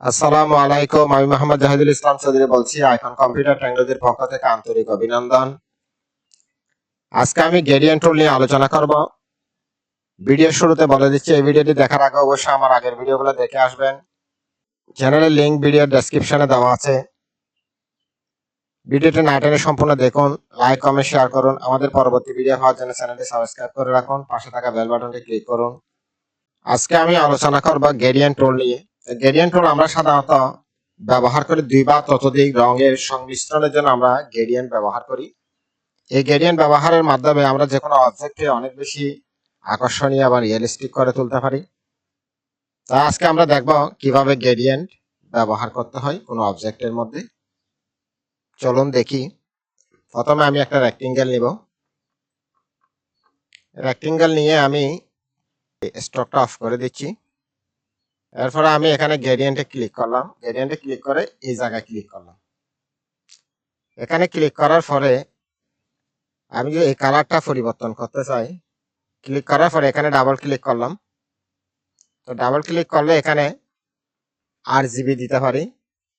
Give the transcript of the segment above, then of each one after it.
আসসালামু আলাইকুম। আমি মোহাম্মদ জাহিদুল ইসলাম চৌধুরী বলছি আইকন কম্পিউটার টেকনোলজির পক্ষ থেকে আন্তরিক অভিনন্দন। আজকে আমি গ্রেডিয়েন্ট টুল নিয়ে আলোচনা করব। ভিডিওর শুরুতে বলে দিচ্ছি, এই ভিডিওটি দেখার আগে অবশ্যই আমার আগের ভিডিওগুলো দেখে আসবেন। চ্যানেলের লিংক ভিডিওর ডেসক্রিপশনে দেওয়া আছে। ভিডিওটি না টেনে সম্পূর্ণ দেখুন লাইক কমেন্ট শেয়ার করুন। আমাদের পরবর্তী ভিডিও হওয়ার জন্য চ্যানেলটি সাবস্ক্রাইব করে রাখুন। পাশে থাকা বেল বাটনটি ক্লিক করুন। আজকে আমি আলোচনা করব গ্রেডিয়েন্ট টুল নিয়ে। গ্রেডিয়েন্ট টুল আমরা সাধারণত ব্যবহার করি দুই বা ততোধিক রঙের সংমিশ্রণের জন্য আমরা গ্রেডিয়েন্ট ব্যবহার করি। এই গ্রেডিয়েন্ট ব্যবহারের মাধ্যমে আমরা যে কোনো অবজেক্টকে অনেক বেশি আকর্ষণীয় বা রিয়েলিস্টিক করে তুলতে পারি। তা আজকে আমরা দেখব কীভাবে গ্রেডিয়েন্ট ব্যবহার করতে হয় কোনো অবজেক্টের মধ্যে। চলুন দেখি। প্রথমে আমি একটা রেক্টেঙ্গেল নিব। রেক্টেঙ্গেল নিয়ে আমি স্টকটা অফ করে দিচ্ছি। এরপরে আমি এখানে গ্রেডিয়েন্টে ক্লিক করলাম। গ্রেডিয়েন্টে ক্লিক করে এই জায়গায় ক্লিক করলাম। এখানে ক্লিক করার পরে আমি যদি এই কালারটা পরিবর্তন করতে চাই ক্লিক করার পরে এখানে ডাবল ক্লিক করলাম। তো ডাবল ক্লিক করলে এখানে আর জিবি দিতে পারি,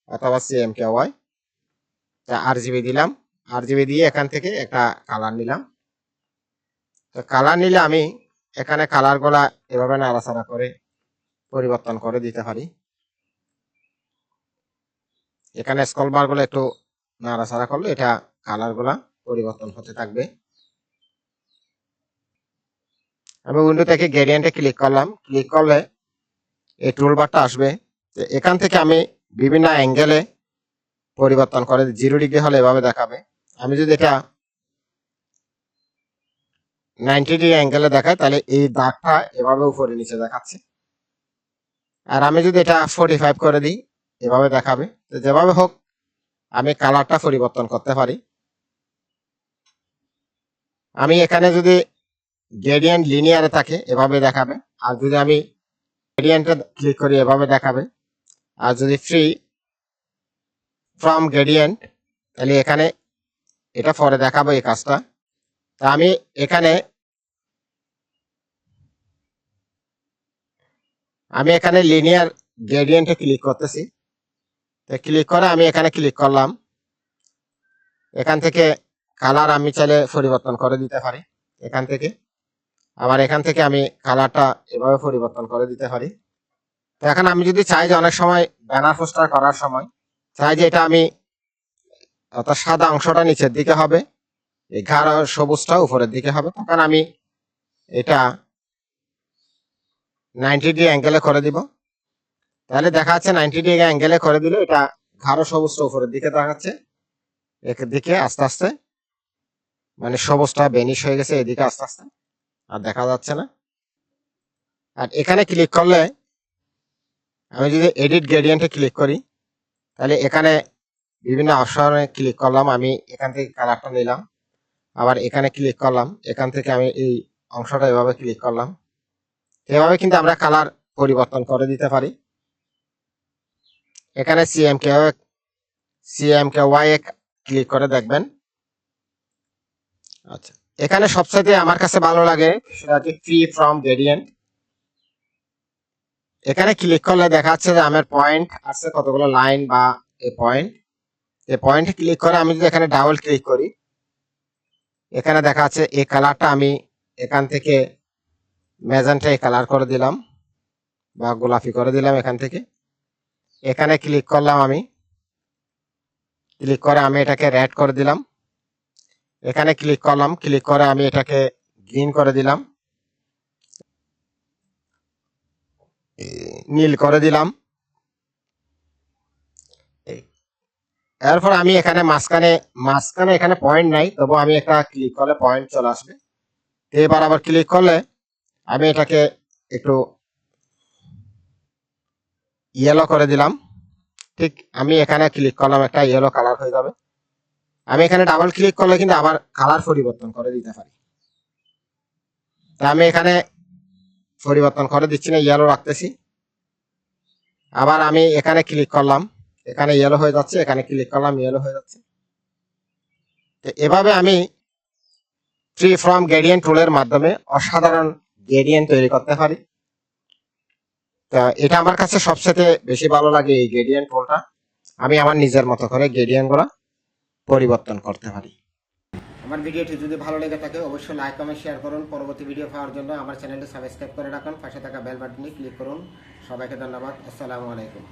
অথবা CM K Y R GB দিলাম। আর জিবি দিয়ে এখান থেকে একটা কালার নিলাম। তো কালার নিলে আমি এখানে কালারগুলা এভাবে নাড়াচাড়া করে পরিবর্তন করে দিতে পারি। এখানে স্কল বারগুলো একটু নাড়াচাড়া করলে এটা কালারগুলা পরিবর্তন হতে থাকবে। আমি উইন্ডো থেকে গ্রেডিয়েন্টে ক্লিক করলাম। ক্লিক করলে এই টুল বারটা আসবে। এখান থেকে আমি বিভিন্ন অ্যাঙ্গেলে পরিবর্তন করে জিরো ডিগ্রি হলে এভাবে দেখাবে। আমি যদি এটা নাইনটি ডিগ্রি অ্যাঙ্গেলে দেখাই, তাহলে এই দাগটা এভাবে উপরে নিচে দেখাচ্ছে। আর আমি যদি এটা ফোর্টি ফাইভ করে দিই, এভাবে দেখাবে। তো যেভাবে হোক, আমি কালারটা পরিবর্তন করতে পারি। আমি এখানে যদি গ্রেডিয়েন্ট লিনিয়ারে থাকে, এভাবে দেখাবে। আর যদি আমি গ্রেডিয়েন্টে ক্লিক করি, এভাবে দেখাবে। আর যদি ফ্রি ফ্রম গ্রেডিয়েন্ট তাহলে এখানে এটা পরে দেখাবো এই কাজটা। তা আমি এখানে আমি এখানে লিনিয়ার গ্রেডিয়েন্টে ক্লিক করতেছি। তো ক্লিক করে আমি এখানে ক্লিক করলাম। এখান থেকে কালার আমি চাইলে পরিবর্তন করে দিতে পারি। এখান থেকে। আবার এখান থেকে আমি কালারটা এভাবে পরিবর্তন করে দিতে পারি। তো এখন আমি যদি চাই যে অনেক সময় ব্যানার পোস্টার করার সময়, চাই যে এটা আমি অর্থাৎ সাদা অংশটা নিচের দিকে হবে, এই গাঢ় সবুজটা উপরের দিকে হবে। তখন আমি এটা নাইনটি ডিগ্রি অ্যাঙ্গেলে করে দিব। তাহলে দেখা যাচ্ছে নাইনটি ডিগ্রি অ্যাঙ্গেলে করে দিলে এটা গাঢ় সবুজটা উপরের দিকে দেখাচ্ছে। দিকে আস্তে আস্তে মানে সবুজটা বেনিশ হয়ে গেছে এদিকে আস্তে আস্তে, আর দেখা যাচ্ছে না। আর এখানে ক্লিক করলে, আমি যদি এডিট গ্রেডিয়েন্টে ক্লিক করি, তাহলে এখানে বিভিন্ন অপশনে ক্লিক করলাম, আমি এখান থেকে কালারটা নিলাম। আবার এখানে ক্লিক করলাম, এখান থেকে আমি এই অংশটা এভাবে ক্লিক করলাম। এভাবে কিন্তু আমরা কালার পরিবর্তন করে দিতে পারি। এখানে CM K CM K Y click করে দেখবেন। আচ্ছা এখানে সবচেয়ে আমার কাছে ভালো লাগে সেটা হচ্ছে ফ্রি ফ্রম গ্রেডিয়েন্ট এখানে ক্লিক করলে দেখা যাচ্ছে যে আমার পয়েন্ট আছে কতগুলো লাইন বা এ পয়েন্ট এই পয়েন্ট ক্লিক করে আমি যদি এখানে ডাবল ক্লিক করি, এখানে দেখা যাচ্ছে এই কালারটা আমি এখান থেকে ম্যাজেন্টা এই কালার করে দিলাম বা গোলাপি করে দিলাম এখান থেকে। এখানে ক্লিক করলাম আমি। ক্লিক করে আমি এটাকে রেড করে দিলাম। এখানে ক্লিক করলাম। ক্লিক করে আমি এটাকে গ্রিন করে দিলাম। নীল করে দিলাম। এরপর আমি এখানে মাঝখানে মাঝখানে এখানে পয়েন্ট নাই, তবু আমি একটা ক্লিক করলে পয়েন্ট চলে আসবে। এবার আবার ক্লিক করলে আমি এটাকে একটু ইয়েলো করে দিলাম। ঠিক আমি এখানে ক্লিক করলাম, একটা ইয়েলো কালার হয়ে যাবে। আমি এখানে ডাবল ক্লিক করলে কিন্তু আবার কালার পরিবর্তন করে দিতে পারি। তা আমি এখানে পরিবর্তন করে দিচ্ছি না ইয়েলো রাখতেছি। আবার আমি এখানে ক্লিক করলাম, এখানে ইয়েলো হয়ে যাচ্ছে, এখানে ক্লিক করলাম ইয়েলো হয়ে যাচ্ছে। তো এভাবে আমি ফ্রি ফ্রম গ্রেডিয়েন্ট টুলের মাধ্যমে অসাধারণ গ্রেডিয়েন্ট তৈরি করতে পারি। তা এটা আমার কাছে সবচেয়ে বেশি ভালো লাগে এই গ্রেডিয়েন্ট টুলটা আমি আমার নিজের মতো করে গ্রেডিয়েন্টগুলা পরিবর্তন করতে পারি। আমার ভিডিওটি যদি ভালো লেগে থাকে, অবশ্যই লাইক কমেন্ট শেয়ার করুন। পরবর্তী ভিডিও পাওয়ার জন্য আমার চ্যানেলটি সাবস্ক্রাইব করে রাখুন। পাশে থাকা বেল বাটনে ক্লিক করুন। সবাইকে ধন্যবাদ। আসসালামু আলাইকুম।